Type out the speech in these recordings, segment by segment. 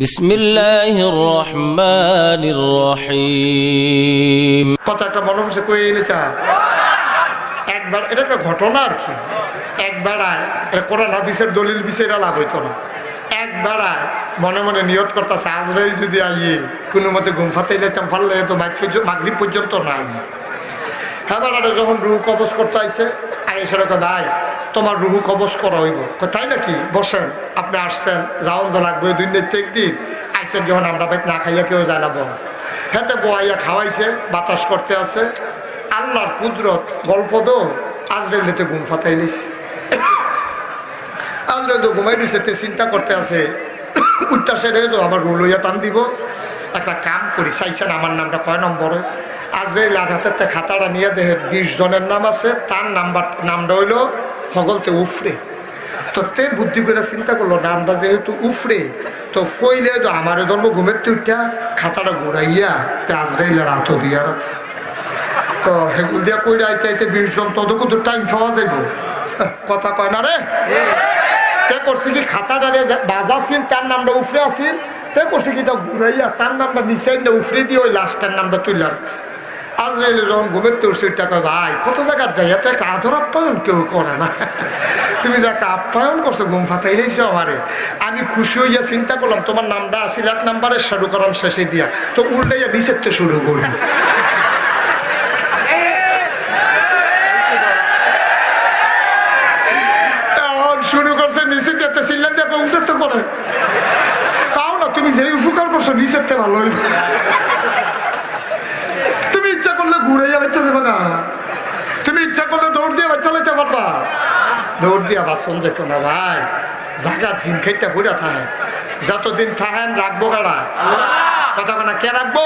বিসমিল্লাহির রহমানির রহিম। কথাটা মনে হচ্ছে কই নিতা? একবার, এটা একটা ঘটনা আর কি। একবার এটা কোরআন হাদিসের দলিল বিষয়টা লাভ হইতো না। একবার মনে মনে নিয়ত করতেছে, আজরাইল যদি আইয়ে, কোনো মতে ঘুম যাইতাম নিতাম ফাললে তো মাগরিব পর্যন্ত নাই। হ্যাঁ যখন রু কবজ করতে আইসে কথা ভাই তোমার রুহু কবজ করা হইব। তাই নাকি? বসেন, আপনি আসছেন, যাওন তো লাগবে দুই নেত্রে একদিন আইসেন যখন আমরা ভাই না খাইয়া কেউ জানাব হেতে বোয়াইয়া খাওয়াইছে, বাতাস করতে আছে। আল্লাহর কুদরত গল্প দো আজরেলেতে ঘুম ফাতাই লিছে আজরে তো ঘুমাই দিছে তে চিন্তা করতে আছে, উঠটা সেরে তো আমার রুলইয়া টান দিব। একটা কাম করি, চাইছেন আমার নামটা কয় নম্বরে? আজরাইল আঘাতের তে খাতাটা নিয়ে দেখে বিশ জনের নাম আছে, তার নাম্বার, নামটা হইল হগলতে উফরে। তো তে বুদ্ধি করে চিন্তা করল নামটা যেহেতু উফরে, তো ফইলে তো আমার ধর্ম ঘুমের তুইটা খাতাটা ঘুরাইয়া তে আজরাইলের হাত দিয়া রাখছে। তো হেগুল দিয়া কইরা আইতে আইতে বিশ জন তদকত টাইম পাওয়া যাইব। কথা কয় না রে? তে করছে কি খাতাটারে বাজা ছিল তার নামটা উফরে আছিল তে করছে কি তা ঘুরাইয়া তার নামটা নিচে না উফরে দিয়ে ওই লাস্টের নামটা তুলে রাখছে। আজরাইলে যখন ঘুমের তোর সুইটটা কয় ভাই, কত জায়গার যাই এত একটা আদর আপ্যায়ন কেউ করে না। তুমি যে একটা আপ্যায়ন করছ ঘুম ফাতাইলেইছো আমারে। আমি খুশি হইয়া চিন্তা করলাম, তোমার নামটা আছিল এক নাম্বারের সারুকরণ শেষে দিয়া। তো উল্টাইয়া নিচের তো শুরু এখন শুরু করছে নিচে যেতে চিল্লান দেখো উঠে তো করে। তাও না, তুমি যে উপকার করছ নিচের থেকে ভালো হইবে। করলে ঘুরে যাবে না। তুমি ইচ্ছা করলে দৌড় দিয়ে বাচ্চা লাইতে পারবা। দৌড় দিয়া বাসন যেত না ভাই। জাগা ঝিন খেটটা ফুরা থাকে যতদিন থাকেন রাখব কারা কথা না কে রাখব?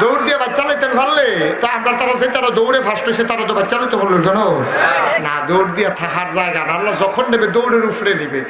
দৌড় দিয়ে বাচ্চা লাইতেন ভাললে। তা আমরা তারা যে তারা দৌড়ে ফার্স্ট হয়েছে তারা তো বাচ্চা লাইতে হলো কেন? না, দৌড় দিয়ে থাকার জায়গা না। যখন নেবে, দৌড়ের উপরে নেবে।